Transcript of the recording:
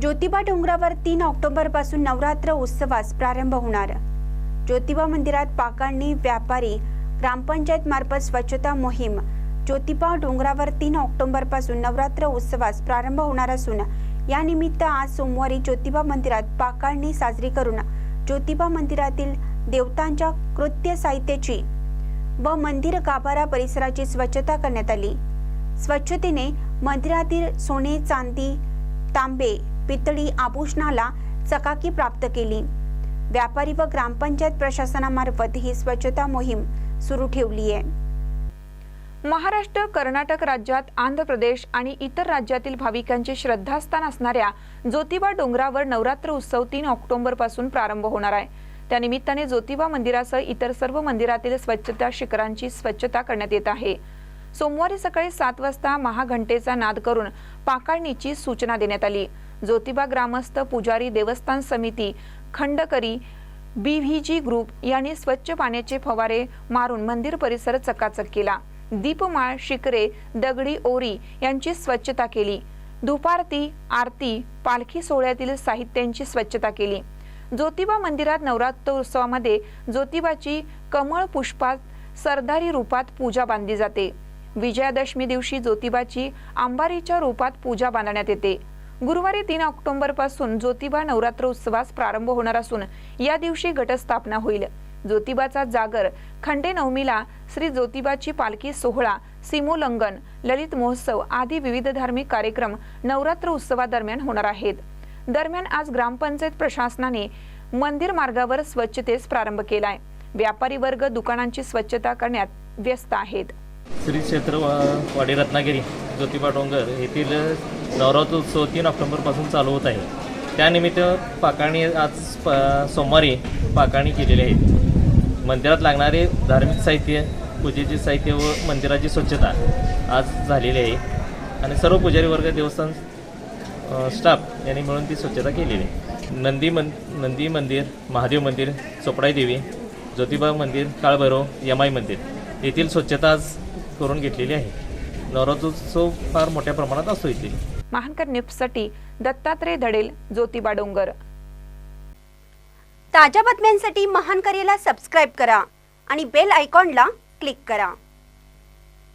ज्योतिबा डोंगरावर तीन ऑक्टोबरपासून नवरात्र उत्सवास प्रारंभ होणार. ज्योतिबा मंदिरात पाकांनी व्यापारी ग्रामपंचायत मार्फत स्वच्छता मोहीम. ज्योतिबा डोंगरावर तीन ऑक्टोबरपासून नवरात्र उत्सवास प्रारंभ होणार असून या निमित्त आज सोमवारी ज्योतिबा मंदिरात पाकाळणी साजरी करून ज्योतिबा मंदिरातील देवतांच्या कृत्य साहित्याची व मंदिर गाभारा परिसराची स्वच्छता करण्यात आली. स्वच्छतेने मंदिरातील सोने चांदी तांबे पितळी आभूषणाला चकाकी प्राप्त केली. व्यापारी व ग्रामपंचायत प्रशासनामार्फत ही स्वच्छता मोहीम सुरू ठेवली आहे. महाराष्ट्र कर्नाटक राज्यात आंध्र प्रदेश आणि इतर राज्यातील भाविकांचे श्रद्धास्थान असणाऱ्या ज्योतिबा डोंगरावर नवरात्र उत्सव तीन ऑक्टोबरपासून प्रारंभ होणार आहे. त्यानिमित्ताने ज्योतिबा मंदिरासह इतर सर्व मंदिरातील स्वच्छता शिखरांची स्वच्छता करण्यात येत आहे. सोमवारी सकाळी सात वाजता महाघंटेचा नाद करून पाकाळणीची सूचना देण्यात आली. ज्योतिबा ग्रामस्थ पुजारी देवस्थान समिती खंडकरी बी व्ही जी ग्रुप यांनी स्वच्छ पाण्याचे फवारे मारून मंदिर परिसर चकाचक केला. दीपमाळ शिकरे दगडी ओरी यांची स्वच्छता केली. दुपारती आरती पालखी सोहळ्यातील साहित्यांची स्वच्छता केली. ज्योतिबा मंदिरात नवरात्रोत्सवामध्ये ज्योतिबाची कमळ पुष्पात सरदारी रूपात पूजा बांधली जाते. विजयादशमी दिवशी ज्योतिबाची अंबारीच्या रूपात पूजा बांधण्यात येते. गुरुवारी तीन ऑक्टोबरपासून ज्योतिबा नवरात्र उत्सवास प्रारंभ होणार असून या दिवशी घटस्थापना होईल. ज्योतिबाचा जागर खंडे नवमीला श्री ज्योतिबाची पालखी सोहळा सीमोल्लंघन ललित महोत्सव आदी विविध धार्मिक कार्यक्रम नवरात्र उत्सवादरम्यान होणार आहेत. दरम्यान आज ग्रामपंचायत प्रशासनाने मंदिर मार्गावर स्वच्छतेस प्रारंभ केलाय. व्यापारी वर्ग दुकानांची स्वच्छता करण्यात व्यस्त आहेत. श्री क्षेत्र वाडी रत्नागिरी ज्योतिबा डोंगर येथील नवरात्र उत्सव तीन ऑक्टोबरपासून चालू होत आहे. त्यानिमित्त पाकाणी आज प सोमवारी पाकाणी केलेली आहे. मंदिरात लागणारे धार्मिक साहित्य पूजेचे साहित्य व मंदिराची स्वच्छता आज झालेली आहे. आणि सर्व पुजारी वर्ग देवस्थान स्टाफ यांनी मिळून ती स्वच्छता केलेली आहे. नंदी मन नंदी मंदिर महादेव मंदिर चोपडाई देवी ज्योतिबा मंदिर काळभैरव यमाई मंदिर येथील स्वच्छता आज करून घेतलेली आहे. नवरात्रोत्सव फार मोठ्या प्रमाणात असतो इथे. महानकर न्यूजसाठी दत्तात्रय धडेल ज्योतिबा डोंगर. ताज्या बातम्यांसाठी महानकरीला सबस्क्राईब करा आणि बेल आयकॉनला क्लिक करा.